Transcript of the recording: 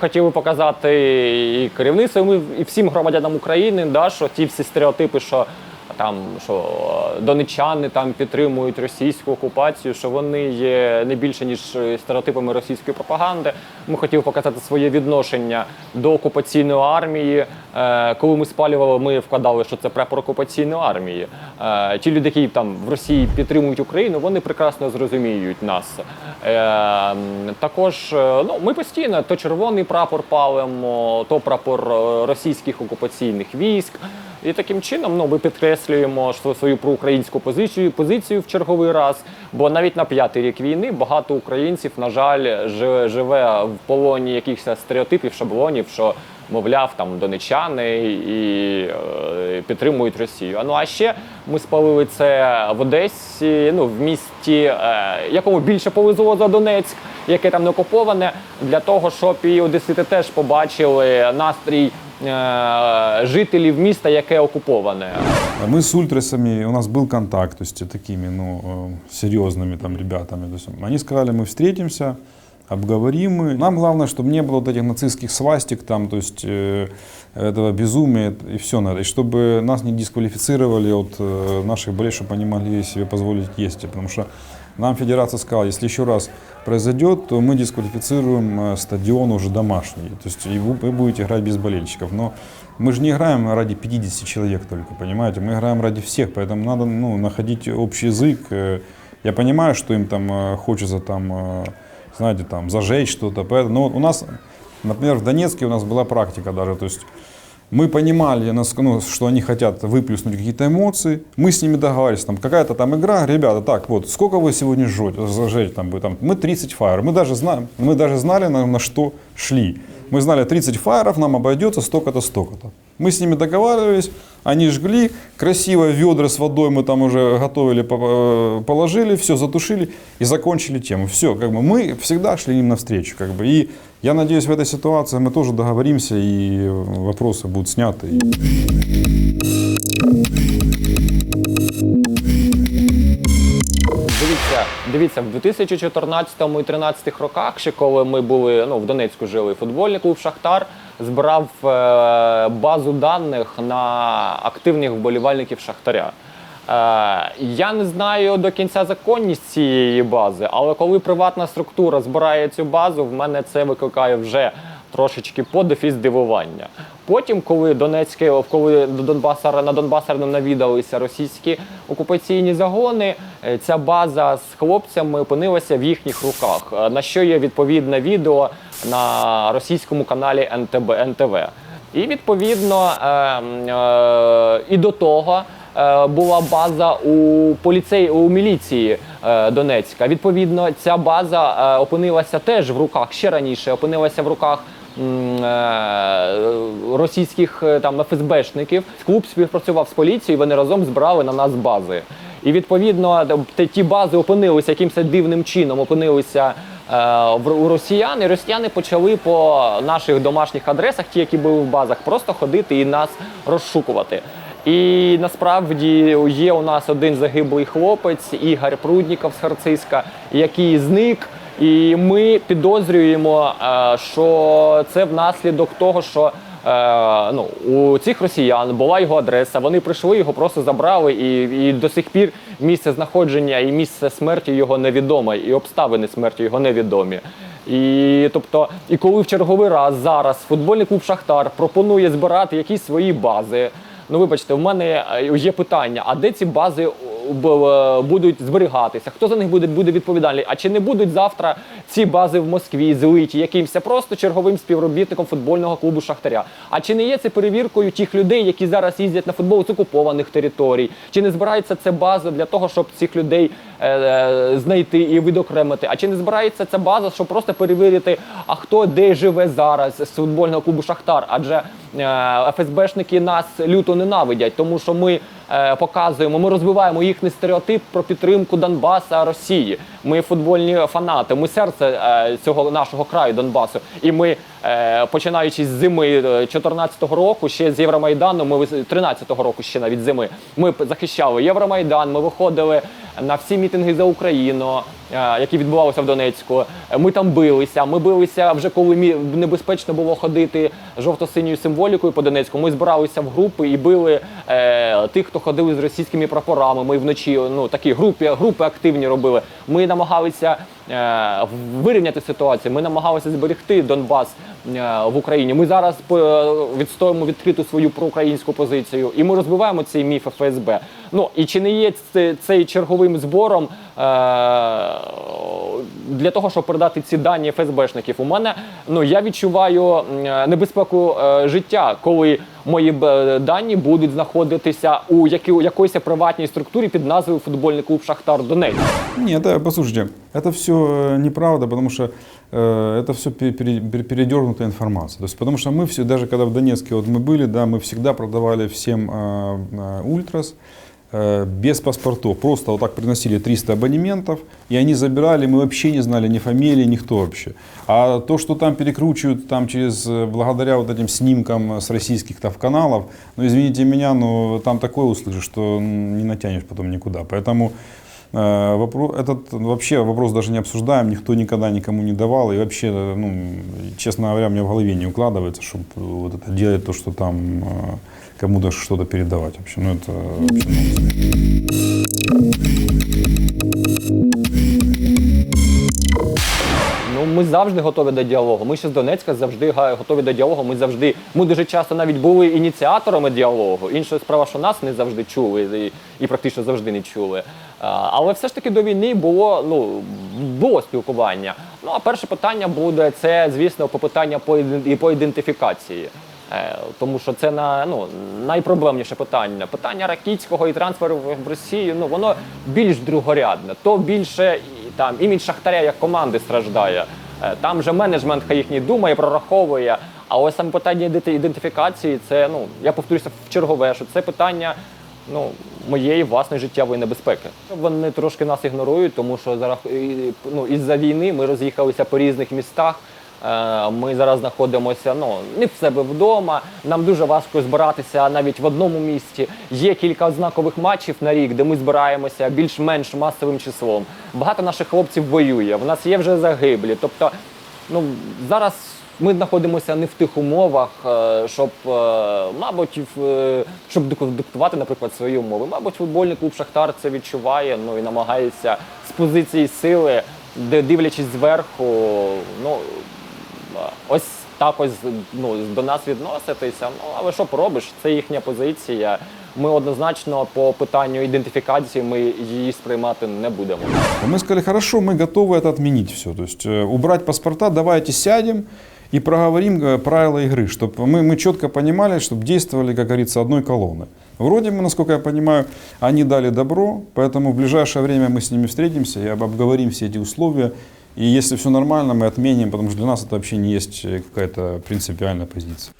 хотіли показати і керівництву, і всім громадянам України, да, що ті всі стереотипи, що там що е, донечани там підтримують російську окупацію, що вони є не більше ніж е, стереотипами російської пропаганди. Ми хотіли показати своє відношення до окупаційної армії. Е, Коли ми спалювали, ми вкладали, що це прапор окупаційної армії. Ті люди, які там в Росії підтримують Україну, вони прекрасно зрозуміють нас. Також ну, ми постійно то червоний прапор палимо, то прапор російських окупаційних військ. І таким чином ну, ми підкреслюємо свою проукраїнську позицію, позицію в черговий раз. Бо навіть на п'ятий рік війни багато українців, на жаль, жи- живе в полоні якихось стереотипів, шаблонів, що мовляв, там донечани і е, підтримують Росію. А ну а ще ми спалили це в Одесі, ну в місті, е, якому більше повезло за Донецьк, яке там не окуповане, для того, щоб і одесити теж побачили настрій жителів міста, яке окуповане. Мы с ультрасами, у нас был контакт, то есть такими, ну, э, серьезными там ребятами. То есть они сказали, мы встретимся, обговорим. И Нам главное, чтобы не было вот этих нацистских свастик там, то есть э, этого безумия и все надо. И чтобы нас не дисквалифицировали от э, наших болей, чтобы они могли себе позволить есть. Потому что нам федерация сказала, если еще раз произойдет, то мы дисквалифицируем э, стадион уже домашний. То есть и вы, вы будете играть без болельщиков. Но мы же не играем ради 50 человек только, понимаете? Мы играем ради всех, поэтому надо ну, находить общий язык. Э, Я понимаю, что им там э, хочется там, знаете, там зажечь что-то. поэтому- Но у нас, например, в Донецке у нас была практика даже, то есть мы понимали, нас- ну, что они хотят выплеснуть какие-то эмоции. Мы с ними договаривались, там какая-то там игра, ребята, так вот, сколько вы сегодня жжете, зажечь там, вы там, мы 30 фаеров, мы даже знаем, мы даже знали, на, на что шли. Мы знали, 30 фаеров нам обойдется столько-то, столько-то. Мы с ними договаривались, они жгли, красиво ведра с водой мы там уже готовили, по- э, положили, все затушили и закончили тему. Все, как бы мы всегда шли им навстречу, как бы. И я надеюсь, в этой ситуации мы тоже договоримся и вопросы будут сняты. Дивіться, в 2014 і 2013 роках, ще коли ми були ну, в Донецьку жили, футбольний клуб Шахтар збирав е, базу даних на активних вболівальників Шахтаря. Е, я не знаю до кінця законність цієї бази, але коли приватна структура збирає цю базу, в мене це викликає вже трошечки подив і здивування. Потім, коли Донецьке, коли до Донбаса на Донбас навідалися російські окупаційні загони, е, ця база з хлопцями опинилася в їхніх руках. е, На що є відповідне відео на російському каналі НТБ НТВ. І відповідно е, е, і до того була база у поліцей у міліції Донецька. Відповідно, ця база опинилася теж в руках ще раніше, опинилася в руках. Е, Російських е, там ФСБшників клуб співпрацював з поліцією. Вони разом збирали на нас бази. І відповідно ті бази опинилися якимось дивним чином, опинилися е, у росіян, і росіяни почали по наших домашніх адресах, ті, які були в базах, просто ходити і нас розшукувати. І насправді є у нас один загиблий хлопець, Ігор Прудніков з Харциска, який зник. І ми підозрюємо, е, що це внаслідок того, що е, ну, у цих росіян була його адреса. Вони прийшли, його просто забрали, і, і до сих пір місце знаходження і місце смерті його невідоме, і обставини смерті його невідомі. І тобто, і коли в черговий раз зараз футбольний клуб Шахтар пропонує збирати якісь свої бази. Ну, вибачте, в мене е, є питання: а де ці бази будуть зберігатися? Хто за них буде, буде відповідальний? А чи не будуть завтра ці бази в Москві злиті якимось просто черговим співробітником футбольного клубу Шахтаря? А чи не є це перевіркою тих людей, які зараз їздять на футбол з окупованих територій? Чи не збирається це база для того, щоб цих людей е, е, знайти і відокремити? А чи не збирається ця база, щоб просто перевірити, а хто де живе зараз з футбольного клубу Шахтар? Адже е, ФСБшники нас люто ненавидять, тому що ми е, показуємо, ми розвиваємо їхній стереотип про підтримку Донбаса Росії. Ми футбольні фанати, ми серце е, цього нашого краю Донбасу. І ми, е, починаючи з зими 2014 року, ще з Євромайдану, ми 13-го року ще навіть зими. Ми захищали Євромайдан. Ми виходили на всі мітинги за Україну. е, які відбувалися в Донецьку. Ми там билися. Ми билися вже коли небезпечно було ходити жовто-синьою символікою по Донецьку. Ми збиралися в групи і били е, тих, хто ходили з російськими прапорами. Ми вночі ну такі групи, групи активні робили. Ми намагалися е, вирівняти ситуацію. Ми намагалися зберегти Донбас е, в Україні. Ми зараз відстоїмо відкриту свою проукраїнську позицію, і ми розбиваємо цей міф ФСБ. Ну і чи не є це- цей черговим збором е, для того, щоб передати ці дані ФСБшників? У мене ну я відчуваю е, небезпеку е, життя, коли мої б- дані будуть знаходитися у які, у якоїсь приватній структурі під назвою футбольний клуб Шахтар Донець. Нет, да, послушайте, это все неправда, потому что э, это все передернутая информация. То есть, потому что мы все, даже когда в Донецке вот мы были, да, мы всегда продавали всем э, э, ультрас э, без паспортов. Просто вот так приносили 300 абонементов, и они забирали, мы вообще не знали ни фамилии, никто вообще. А то, что там перекручивают там через, э, благодаря вот этим снимкам с российских там каналов, ну извините меня, но там такое услышишь, что м, не натянешь потом никуда. Поэтому Э, вопро- Этот вообще вопрос даже не обсуждаем, никто никогда никому не давал. И вообще, э, ну, честно говоря, мне в голове не укладывается, чтобы вот это делать то, что там э, кому-то что-то передавать вообще. Ну, это вообще Ну, ми завжди готові до діалогу. Ми ще з Донецька завжди готові до діалогу. Ми завжди, ми дуже часто навіть були ініціаторами діалогу. Інша справа, що нас не завжди чули і, і практично завжди не чули. А, але все ж таки до війни було, ну, було спілкування. Ну а перше питання буде це, звісно, по питання по, і по ідентифікації. Е, Тому що це на ну найпроблемніше питання. Питання Ракітського і трансферу в- Росію, ну воно більш другорядне. То більше там імідж Шахтаря як команди страждає. Е, Там вже менеджмент хай їхній думає, прораховує. А ось саме питання ідентифікації, це ну я повторюся в чергове, що це питання ну моєї власної життєвої небезпеки. Вони трошки нас ігнорують, тому що ну із-за війни ми роз'їхалися по різних містах. Е, Ми зараз знаходимося ну не в себе вдома. Нам дуже важко збиратися навіть в одному місті. Є кілька знакових матчів на рік, де ми збираємося більш-менш масовим числом. Багато наших хлопців воює. В нас є вже загиблі. Тобто, ну зараз ми знаходимося не в тих умовах, е, щоб, е, мабуть, щоб диктувати, наприклад, свої умови. Мабуть, футбольний клуб Шахтар це відчуває. Ну і намагається з позиції сили, де дивлячись зверху, ну ось так ось ну, до нас відноситися. Ну але що поробиш? Це їхня позиція. Ми однозначно по питанню ідентифікації ми її сприймати не будемо. Мы сказали, хорошо, мы готовы это отменить все. То есть э, убрать паспорта, давайте сядем и проговорим э, правила игры, чтобы мы, мы четко понимали, чтобы действовали, как говорится, одной колонны. Вроде бы, насколько я понимаю, они дали добро, поэтому в ближайшее время мы с ними встретимся и об- обговорим все эти условия. И если все нормально, мы отменим, потому что для нас это вообще не есть э, какая-то принципиальная позиция.